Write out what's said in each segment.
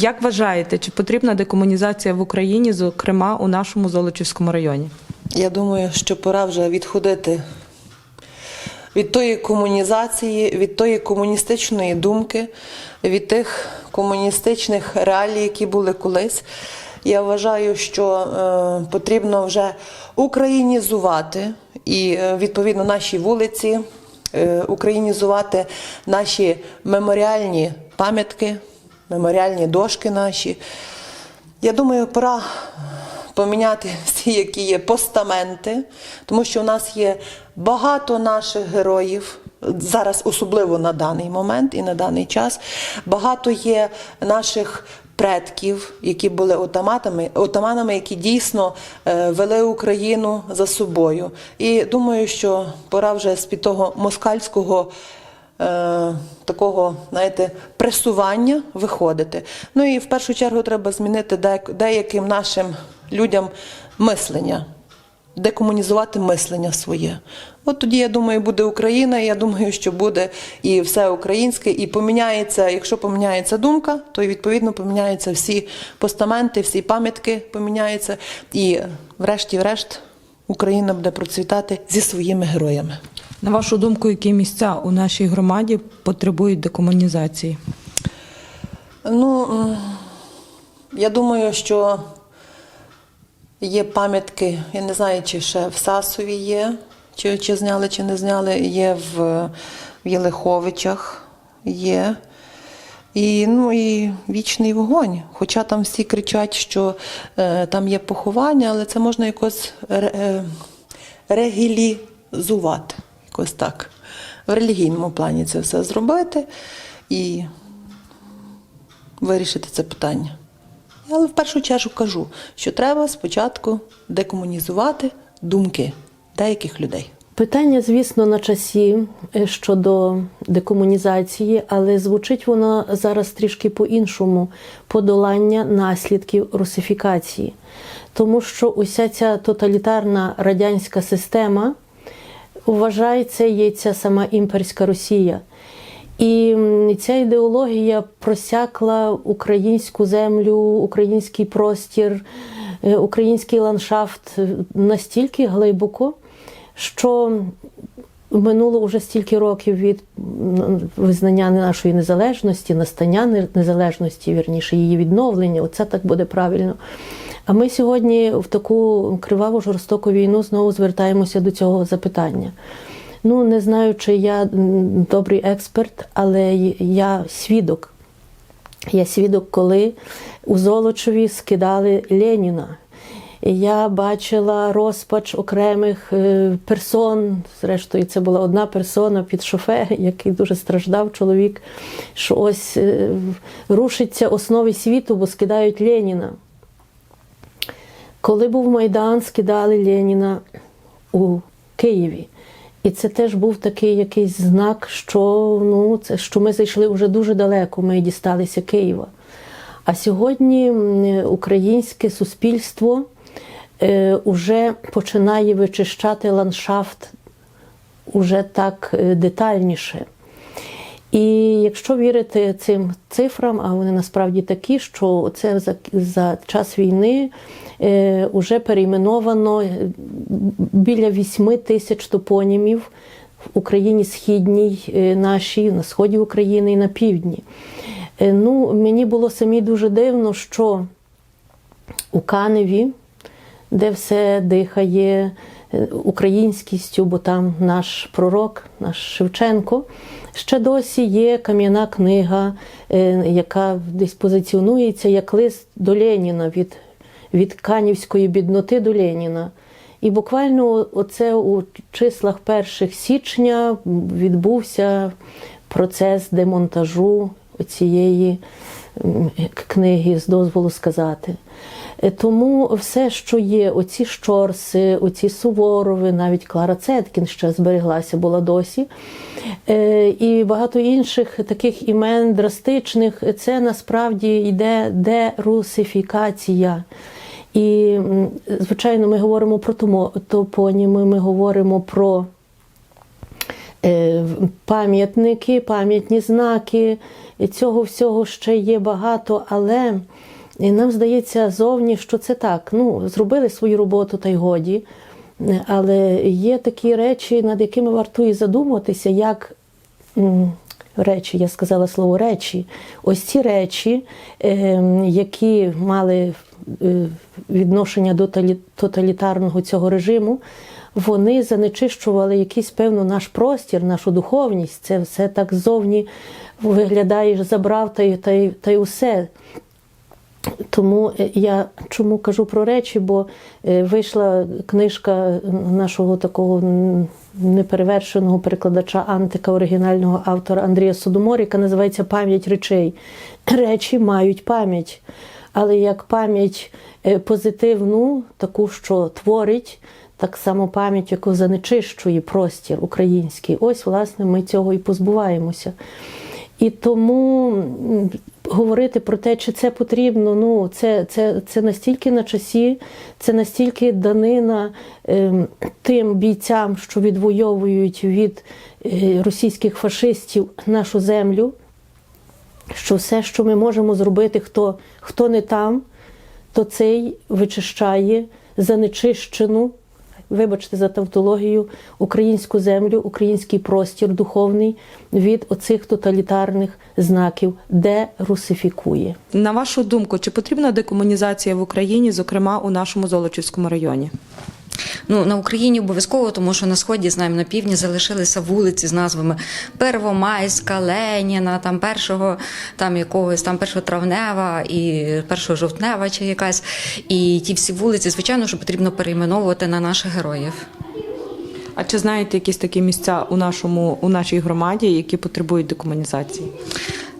Як вважаєте, чи потрібна декомунізація в Україні, зокрема у нашому Золочівському районі? Я думаю, що пора вже відходити від тої комунізації, від тої комуністичної думки, від тих комуністичних реалій, які були колись. Я вважаю, що е, потрібно вже українізувати і е, відповідно наші вулиці, е, українізувати наші меморіальні пам'ятки, меморіальні дошки наші. Я думаю, пора поміняти всі, які є постаменти, тому що у нас є багато наших героїв. Зараз особливо на даний момент і на даний час багато є наших предків, які були отаматами, отаманами, які дійсно е, вели Україну за собою. І думаю, що пора вже з під того москальського такого, знаєте, пресування виходити. Ну і в першу чергу треба змінити деяким нашим людям мислення, декомунізувати мислення своє. От тоді, я думаю, буде Україна, і я думаю, що буде і все українське, і поміняється, якщо поміняється думка, то відповідно поміняються всі постаменти, всі пам'ятки поміняються. І врешті-врешт Україна буде процвітати зі своїми героями. На вашу думку, які місця у нашій громаді потребують декомунізації? Ну, я думаю, що є пам'ятки, я не знаю, чи ще в Сасові є, чи, чи зняли, чи не зняли, є в, в Єлиховичах, є. І, ну, і вічний вогонь. Хоча там всі кричать, що е, там є поховання, але це можна якось ре, е, регілізувати. Якось так. В релігійному плані це все зробити і вирішити це питання. Але в першу чергу кажу, що треба спочатку декомунізувати думки деяких людей. Питання, звісно, на часі е, щодо декомунізації, але звучить воно зараз трішки по-іншому подолання наслідків русифікації. Тому що уся ця тоталітарна радянська система вважається є ця сама імперська Росія. І ця ідеологія просякла українську землю, український простір, е, український ландшафт е, настільки глибоко, що минуло вже стільки років від визнання нашої незалежності, настання незалежності, вірніше, її відновлення. Оце так буде правильно. А ми сьогодні в таку криваву жорстоку війну знову звертаємося до цього запитання. Ну, не знаю, чи я добрий експерт, але я свідок. Я свідок, коли у Золочеві скидали Леніна. Я бачила розпач окремих е, персон. Зрештою, це була одна персона під шофе, який дуже страждав чоловік, що ось е, рушиться основи світу, бо скидають Леніна. Коли був Майдан, скидали Леніна у Києві. І це теж був такий якийсь знак, що, ну, це, що ми зайшли вже дуже далеко, ми дісталися Києва. А сьогодні українське суспільство е, уже починає вичищати ландшафт уже так е, детальніше. І якщо вірити цим цифрам, а вони насправді такі, що це за, за час війни е, вже перейменовано е, біля 8 тисяч топонімів в Україні східній е, нашій, на сході України і на півдні. Е, ну, мені було самі дуже дивно, що у Каневі, де все дихає українськістю, бо там наш пророк, наш Шевченко, ще досі є кам'яна книга, е, яка десь позиціонується як лист до Леніна від, від канівської бідноти до Леніна. І буквально оце у числах 1 січня відбувся процес демонтажу цієї книги, з дозволу сказати. Е, Тому все, що є, оці щорси, оці Суворови, навіть Клара Цеткін ще збереглася була досі. Е, І багато інших таких імен драстичних, це насправді йде дерусифікація. І, звичайно, ми говоримо про топоніми, ми говоримо про е, пам'ятники, пам'ятні знаки, цього всього ще є багато, але і нам здається зовні, що це так. Ну, зробили свою роботу та й годі. Але є такі речі, над якими вартує задуматися, як речі, я сказала слово речі. Ось ці речі, е, які мали е, відношення до тоталітарного цього режиму, вони занечищували якийсь певно наш простір, нашу духовність. Це все так ззовні виглядаєш, забрав та й, та й, та й усе. Тому е, я чому кажу про речі, бо е, вийшла книжка нашого такого неперевершеного перекладача антика оригінального автора Андрія Содомор, яка називається Пам'ять речей. Речі мають пам'ять, але як пам'ять е, позитивну, таку, що творить, так само пам'ять, яку занечищує простір український. Ось, власне, ми цього і позбуваємося. І тому говорити про те, чи це потрібно, ну це, це, це настільки на часі, це настільки данина ем, тим бійцям, що відвоюють від е, російських фашистів нашу землю, що все, що ми можемо зробити, хто, хто не там, то цей вичищає занечищену, вибачте за тавтологію, українську землю, український простір духовний від оцих тоталітарних знаків, де русифікує. На вашу думку, чи потрібна декомунізація в Україні, зокрема у нашому Золочівському районі? Ну на Україні обов'язково, тому що на сході знаємо на півдні залишилися вулиці з назвами Первомайська, Леніна, там першого, там якогось там першотравнева і першожовтнева чи якась. І ті всі вулиці, звичайно, що потрібно перейменовувати на наших героїв. А чи знаєте якісь такі місця у нашому у нашій громаді, які потребують декомунізації?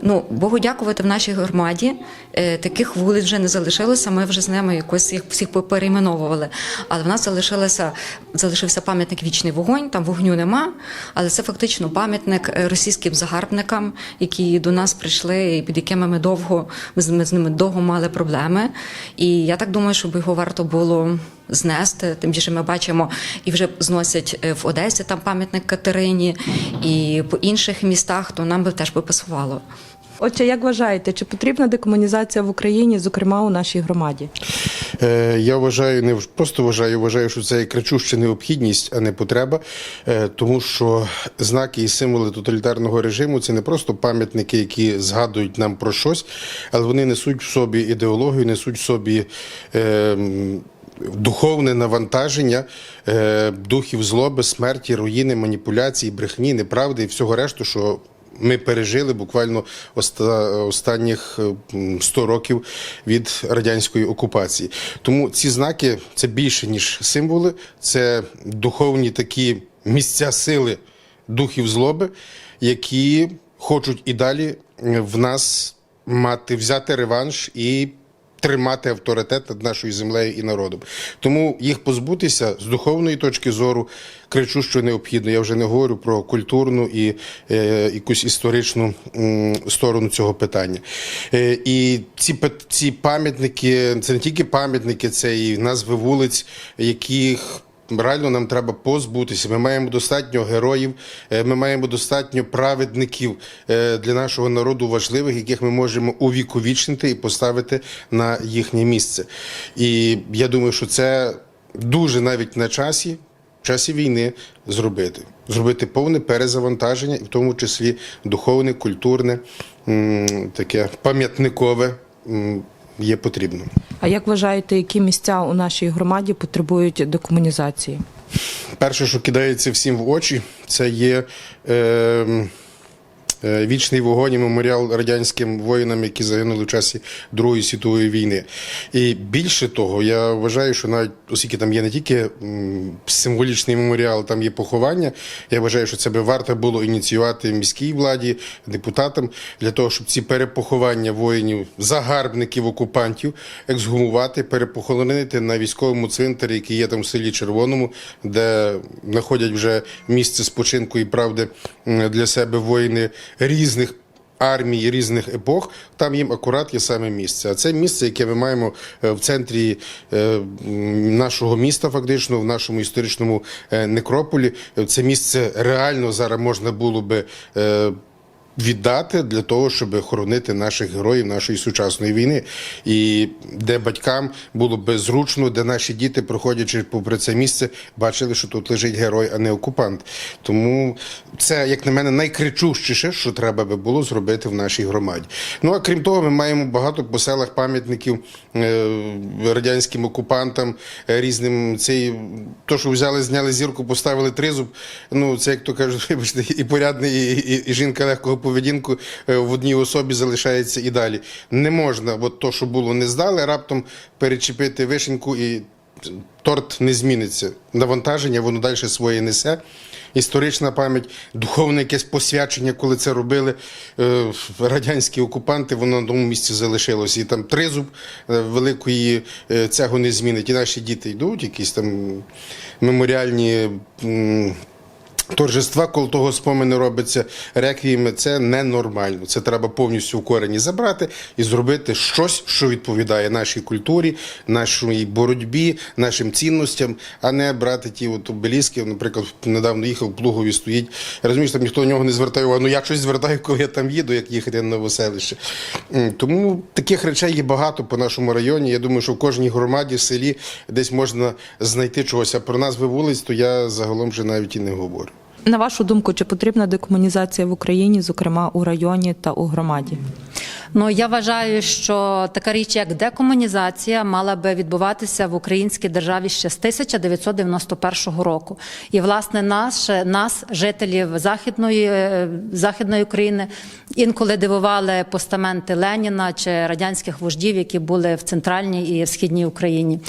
Ну, Богу дякувати в нашій громаді. е, Таких вулиць вже не залишилося. Ми вже з ними якось їх всіх перейменовували. Але в нас залишилося, залишився пам'ятник Вічний вогонь, там вогню нема. Але це фактично пам'ятник е, російським загарбникам, які до нас прийшли, і під якими ми довго з, ми з ними довго мали проблеми. І я так думаю, щоб його варто було знести. Тим більше ми бачимо і вже зносять е, в Одесі там пам'ятник Катерині, і по інших містах, то нам би теж би пасувало. Отже, як вважаєте, чи потрібна декомунізація в Україні, зокрема у нашій громаді? Е, Я вважаю, не просто вважаю, вважаю, що це є кричуща необхідність, а не потреба, е, тому що знаки і символи тоталітарного режиму це не просто пам'ятники, які згадують нам про щось, але вони несуть в собі ідеологію, несуть в собі. Е, Духовне навантаження е, духів злоби, смерті, руїни, маніпуляції, брехні, неправди і всього решту, що ми пережили буквально оста- останніх е, 100 років від радянської окупації. Тому ці знаки це більше ніж символи, це духовні такі місця сили духів злоби, які хочуть і далі е, в нас мати взяти реванш і. Тримати авторитет над нашою землею і народом, тому їх позбутися з духовної точки зору кричу, що необхідно. Я вже не говорю про культурну і е, якусь історичну е, сторону цього питання. Е, і ці ці пам'ятники це не тільки пам'ятники, це і назви вулиць, яких Реально нам треба позбутися. Ми маємо достатньо героїв, е, ми маємо достатньо праведників е, для нашого народу важливих, яких ми можемо увіковічнити і поставити на їхнє місце. І я думаю, що це дуже навіть на часі, в часі війни зробити. Зробити повне перезавантаження, і в тому числі духовне, культурне, таке пам'ятникове є потрібно. А як вважаєте, які місця у нашій громаді потребують декомунізації? Перше, що кидається всім в очі, це є е, вічний вогонь і меморіал радянським воїнам, які загинули в часі Другої світової війни. І більше того, я вважаю, що навіть оскільки там є не тільки символічний меморіал, там є поховання. Я вважаю, що це би варто було ініціювати міській владі, депутатам для того, щоб ці перепоховання воїнів, загарбників, окупантів ексгумувати, перепохоронити на військовому цвинтарі, який є там в селі Червоному, де знаходять вже місце спочинку і правди для себе воїни різних. Армій різних епох, там їм акурат є саме місце. А це місце, яке ми маємо е, в центрі е, нашого міста, фактично, в нашому історичному е, некрополі. Це місце реально зараз можна було би. Віддати для того, щоб хоронити наших героїв нашої сучасної війни, і де батькам було би зручно, де наші діти, проходячи попри це місце, бачили, що тут лежить герой, а не окупант. Тому це, як на мене, найкричущіше, що треба би було зробити в нашій громаді. Ну а крім того, ми маємо багато по селах пам'ятників е, радянським окупантам, е, різним цей, то, що взяли, зняли зірку, поставили тризуб. Ну це як то кажуть, вибачте, і порядний, і, і, і жінка легкого поведінку е, в одній особі залишається і далі. Не можна, от то, що було, не здали, раптом перечепити вишеньку і торт не зміниться. Навантаження воно далі своє несе. Історична пам'ять, духовне якесь посвячення, коли це робили е, радянські окупанти, воно на одному місці залишилось. І там тризуб е, великої цього не змінить. І наші діти йдуть, якісь там меморіальні. Торжества, коли того спомини робиться реквієми, це ненормально. Це треба повністю в корені забрати і зробити щось, що відповідає нашій культурі, нашій боротьбі, нашим цінностям, а не брати ті от обеліски. Наприклад, недавно їхав в Плугові стоїть. Розумієш, там ніхто на нього не звертає увагу. Ну я щось звертаю, коли я там їду, як їхати на Новоселище. Тому таких речей є багато по нашому районі. Я думаю, що в кожній громаді, в селі десь можна знайти чогось. А про назви вулиць, то я загалом вже навіть і не говорю. На вашу думку, чи потрібна декомунізація в Україні, зокрема у районі та у громаді? Ну я вважаю, що така річ, як декомунізація, мала би відбуватися в українській державі ще з 1991 року. І власне наш нас, жителів західної е, західної України, інколи дивували постаменти Леніна чи радянських вождів, які були в центральній і в східній Україні.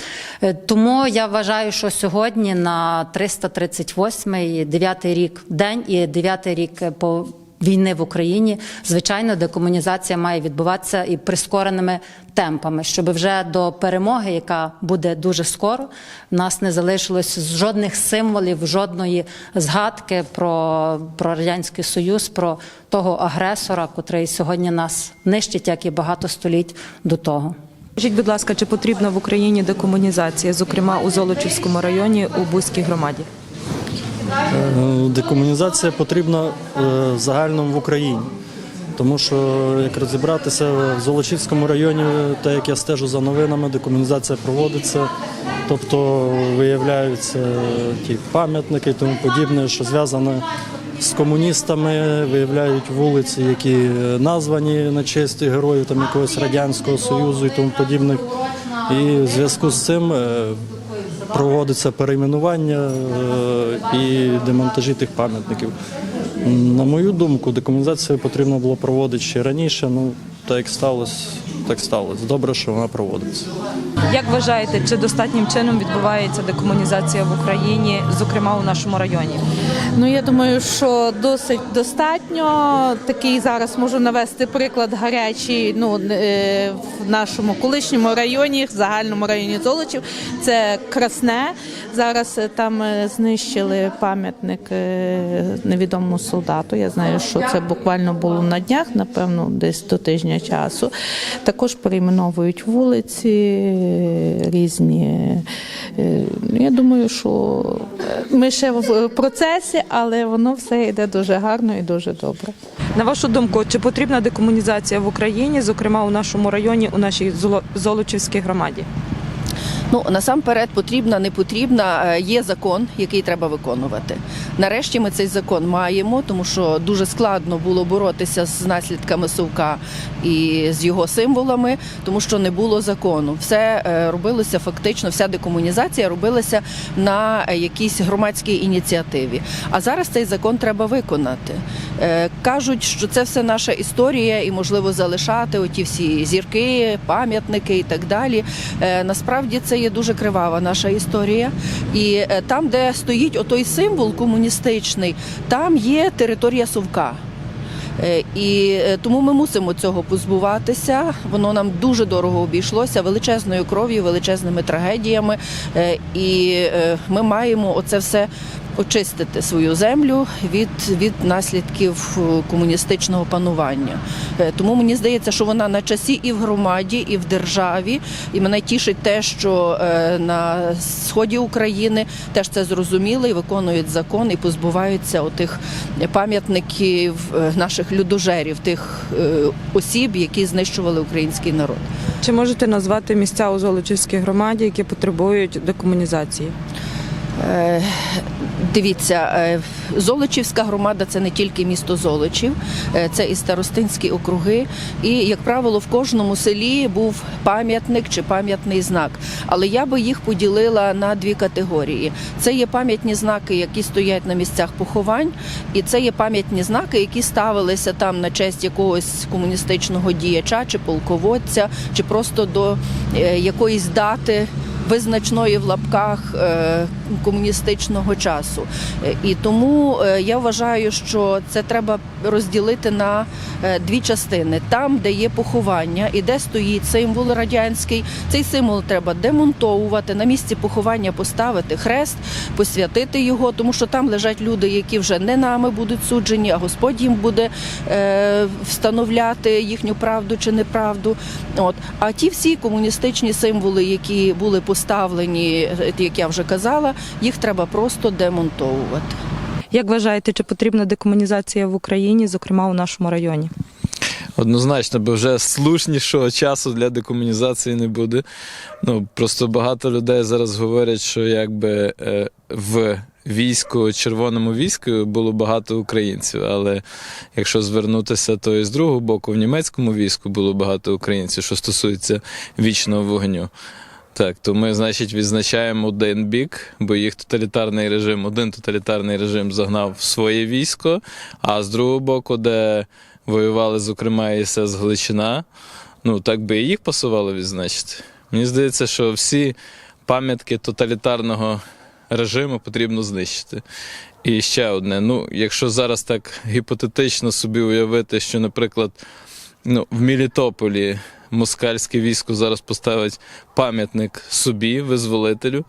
Е, Тому я вважаю, що сьогодні на 338-й, 9-й рік день і 9-й рік по війни в Україні, звичайно, декомунізація має відбуватися і прискореними темпами, щоб вже до перемоги, яка буде дуже скоро, в нас не залишилось жодних символів, жодної згадки про, про радянський союз, про того агресора, котрий сьогодні нас нищить, як і багато століть до того. Скажіть, будь ласка, чи потрібна в Україні декомунізація, зокрема у Золочівському районі у Бузькій громаді? Е, Декомунізація потрібна е, в загальному в Україні. Тому що як розібратися в Золочівському районі, так як я стежу за новинами, декомунізація проводиться, тобто виявляються ті пам'ятники і тому подібне, що зв'язане з комуністами, виявляють вулиці, які названі на честь героїв якогось радянського союзу і тому подібних. І в зв'язку з цим е, проводиться перейменування е, і демонтажі тих пам'ятників. На мою думку, декомунізацію потрібно було проводити ще раніше. Ну так як сталося, так сталося. Добре, що вона проводиться. Як вважаєте, чи достатнім чином відбувається декомунізація в Україні, зокрема у нашому районі? Ну я думаю, що досить достатньо. Такий зараз можу навести приклад гарячий. Ну е, в нашому колишньому районі, в загальному районі Золочів. Це Красне. Зараз е, там е, знищили пам'ятник невідомому солдату. Я знаю, що це буквально було на днях, напевно, десь до тижня часу. Також перейменовують вулиці е, різні. Е, Я думаю, що ми ще в процесі, але воно все йде дуже гарно і дуже добре. На вашу думку, чи потрібна декомунізація в Україні, зокрема у нашому районі, у нашій Золо- Золочівській громаді? Ну насамперед потрібна, не потрібна. е, Є закон, який треба виконувати. Нарешті ми цей закон маємо, тому що дуже складно було боротися з наслідками совка і з його символами, тому що не було закону. Все е, робилося фактично, вся декомунізація робилася на е, якійсь громадській ініціативі. А зараз цей закон треба виконати. Кажуть, що це все наша історія, і можливо залишати оті всі зірки, пам'ятники і так далі. Насправді це є дуже кривава наша історія. І е, там, де стоїть отой символ комуністичний, там є територія совка. Е, І е, тому ми мусимо цього позбуватися. Воно нам дуже дорого обійшлося, величезною кров'ю, величезними трагедіями. І ми маємо оце все очистити свою землю від, від наслідків е, комуністичного панування. Е, Тому мені здається, що вона на часі і в громаді, і в державі. І мене тішить те, що е, на сході України теж це зрозуміли і виконують закон і позбуваються отих пам'ятників наших людожерів, тих осіб, які знищували український народ. Чи можете назвати місця у Золочівській громаді, які потребують декомунізації? Е, Дивіться, е, Золочівська громада це не тільки місто Золочів, е, це і старостинські округи. І, як правило, в кожному селі був пам'ятник чи пам'ятний знак. Але я би їх поділила на дві категорії: це є пам'ятні знаки, які стоять на місцях поховань, і це є пам'ятні знаки, які ставилися там на честь якогось комуністичного діяча чи полководця, чи просто до е, якоїсь дати визначної в лапках комуністичного часу. Е, І тому е, я вважаю, що це треба розділити на е, дві частини: там, де є поховання і де стоїть символ радянський, цей символ треба демонтовувати, на місці поховання поставити хрест, посвятити його, тому що там лежать люди, які вже не нами будуть суджені, а Господь їм буде встановляти їхню правду чи неправду. От а ті всі комуністичні символи, які були поставлені, як я вже казала, їх треба просто демонтовувати. Як вважаєте, чи потрібна декомунізація в Україні, зокрема у нашому районі? Однозначно, бо вже слушнішого часу для декомунізації не буде. Ну просто багато людей зараз говорять, що якби е, в війську, червоному війську було багато українців. Але якщо звернутися, то і з другого боку, в німецькому війську було багато українців, що стосується вічного вогню. Так, то ми, значить, відзначаємо один бік, бо їх тоталітарний режим, один тоталітарний режим загнав в своє військо, а з другого боку, де воювали, зокрема, і СС Галичина, ну так би і їх пасувало відзначити. Мені здається, що всі пам'ятки тоталітарного режиму потрібно знищити. І ще одне: ну, якщо зараз так гіпотетично собі уявити, що, наприклад, ну, в Мелітополі москальське військо зараз поставить пам'ятник собі, визволителю.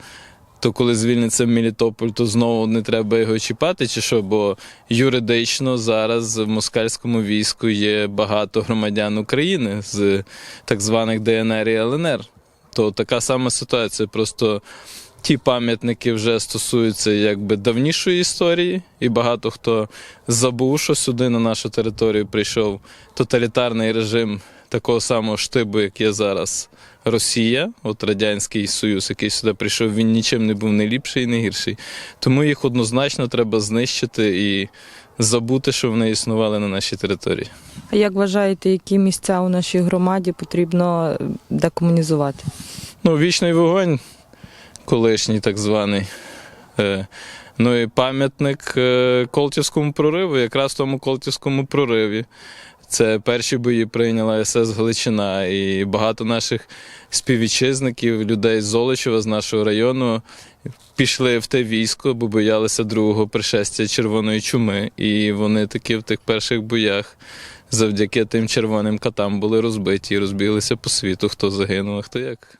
То коли звільниться Мелітополь, то знову не треба його чіпати, чи що? Бо юридично зараз в москальському війську є багато громадян України з так званих ДНР і ЛНР. То така сама ситуація. Просто ті пам'ятники вже стосуються якби давнішої історії, і багато хто забув, що сюди на нашу територію прийшов тоталітарний режим такого самого штибу, як є зараз Росія, от Радянський Союз, який сюди прийшов, він нічим не був не ліпший і не гірший. Тому їх однозначно треба знищити і забути, що вони існували на нашій території. А як вважаєте, які місця у нашій громаді потрібно декомунізувати? Ну, вічний вогонь, колишній так званий. Е, ну і пам'ятник е, Колтівському прориву, якраз в тому Колтівському прориві. Це перші бої прийняла СС Галичина, і багато наших співвітчизників, людей з Золочева, з нашого району, пішли в те військо, бо боялися другого пришестя червоної чуми. І вони таки в тих перших боях завдяки тим червоним катам були розбиті і розбіглися по світу, хто загинув, а хто як.